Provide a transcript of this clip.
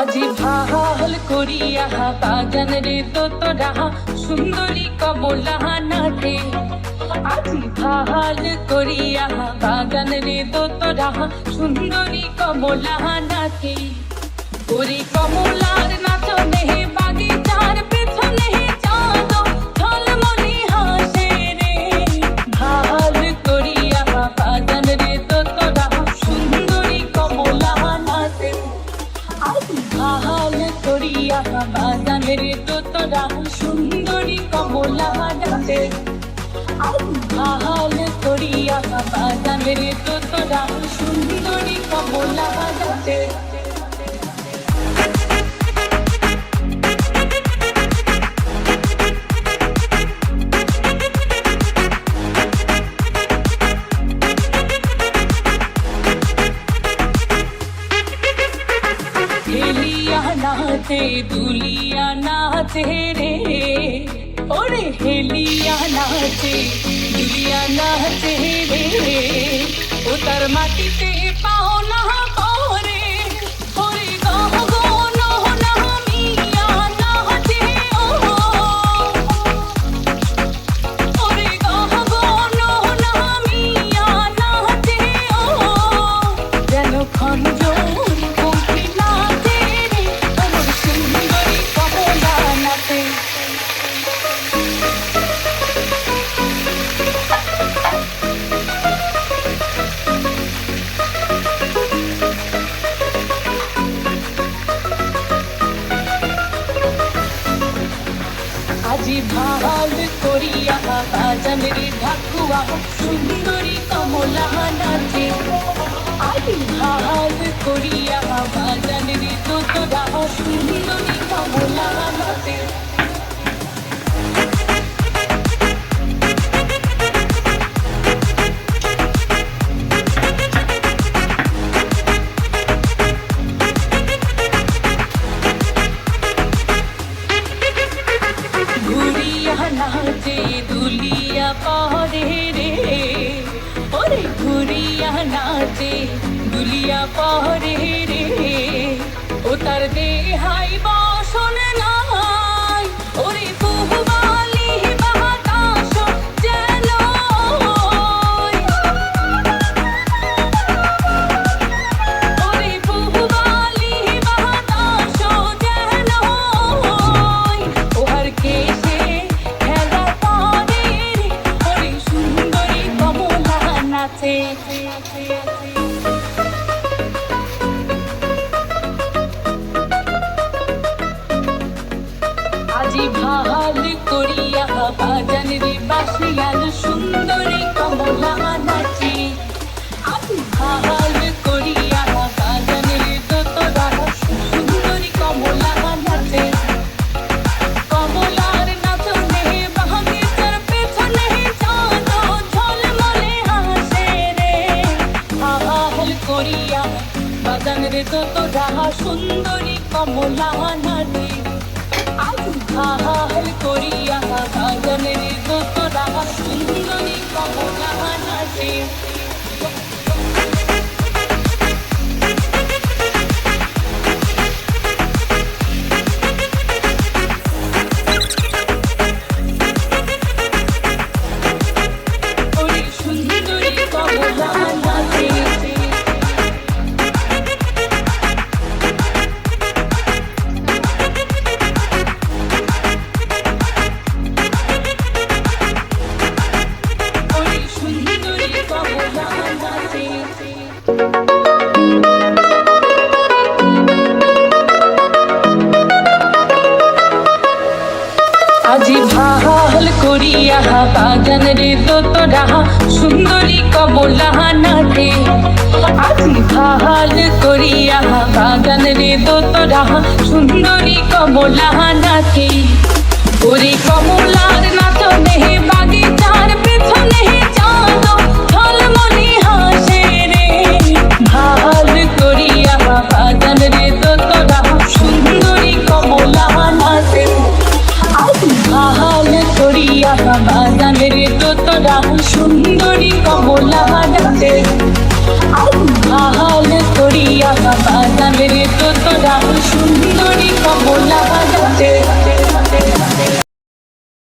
আজি ভালো করিয়া বাগান রে তোতরা সুন্দরী কমলা নাটে। আজি ভালো করিয়া বাগান রে তোতরা সুন্দরী কমলা নাটে। ওরে কমলার নাচনে বাগিচার পেছনে করিয়া বাজানের তোতরা সুন্দরী কমলা ডাকে আহাল করিয়া বাগানের তোতরা সুন্দরী কমলা ডাকে নাচে দুলিয়া নাচে রে। ওরে হেলিয়া নাচে দুলিয়া নাচে রে। ও তার মাটিতে পাও না ভালো করিয়া বাজানের ঢাকুয়া সুন্দরী কমলা নাচে। আই ভালো করিয়া বাজানের নাচে দুলিয়া পরে রে। ওরে ঘুরিয়া নাচে দুলিয়া পরে রে। ও তার দেহাই করিয়া বাগান রে তোতরা সুন্দরী কমলা আজ আহাল করিয়া বাগান রে তোতরা সুন্দরী কমলা নাচে বাগান রে দোতরা, সুন্দরী কবলাহা নাটে আজি ভালো করিয়া বাগান রে দোতরা, সুন্দরী কবলাহা নাটে ওরে